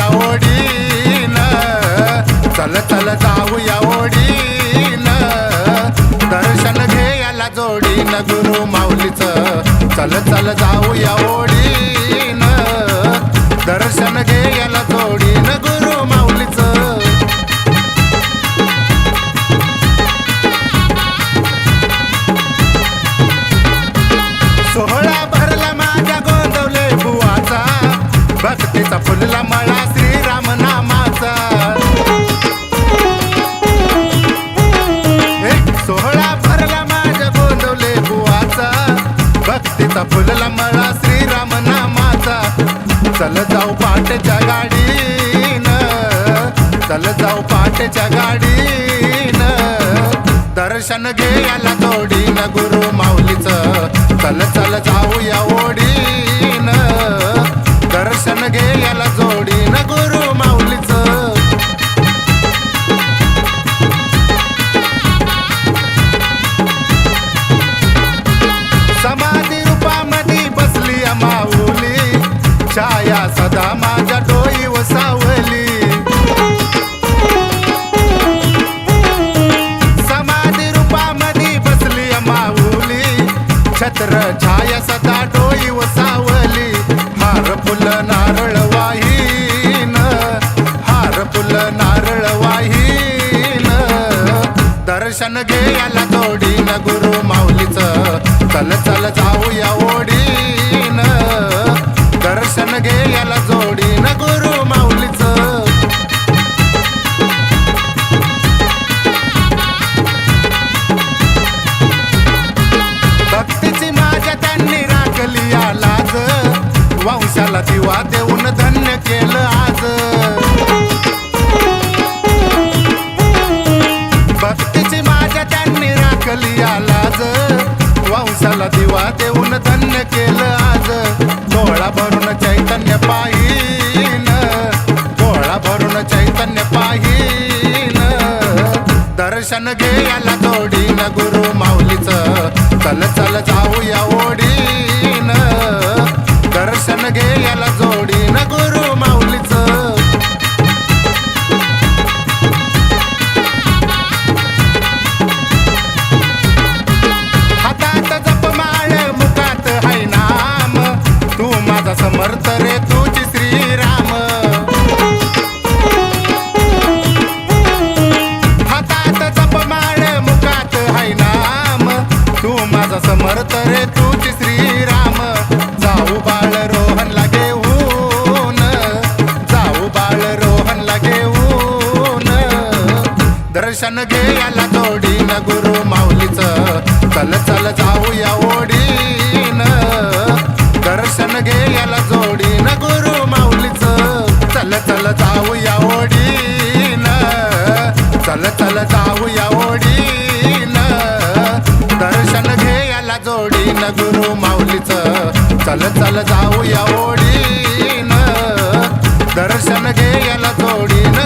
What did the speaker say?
चल चल जाऊ या ओढीन. चल चल जाऊ ओढीन. दर्शन घे याला जोडीन गुरु माऊलीच. चल चल जाऊ या ओढीन. दर्शन घे याला भक्तीचा फुलला मळा श्रीराम नामाचा. चल जाऊ पाटच्या गाडीन. चल जाऊ पाटच्या गाडीन. दर्शन घेयाला जोडीन गुरु माऊलीच. चल चल जाऊ छाया माझ्या डोई वसावली समाधी रूपामध्ये बसली माऊली. छत्र छाया सदा डोई वसावली हार फुल नारळ वाहीन. हार फुल नारळ वाहीन. दर्शन घे याला जोडीन गुरु माऊलीच. चल चल जाऊया ओढी वंशाला दिवा देऊन धन्य केलं आज. डोळा भरून चैतन्य पाहिन डोळा भरून चैतन्य पाहिन दर्शन घे याला जोडीन गुरु माऊलीच. चल चल जाऊया ओढी समर्थ रे तूच श्रीराम. जाऊ बाळ रोहन घेऊन. जाऊ बाळ रोहन घेऊन. दर्शन घे याला जोडीन गुरु माऊलीच. चल चल जाऊ या ओढीन. दर्शन घे याला जोडीन गुरु माऊलीच. चल चल जाऊ या ओढीन. चल चल जाऊ या माऊलीच. चल चल जाऊया ओढीन. दर्शन घे याला जोडीन.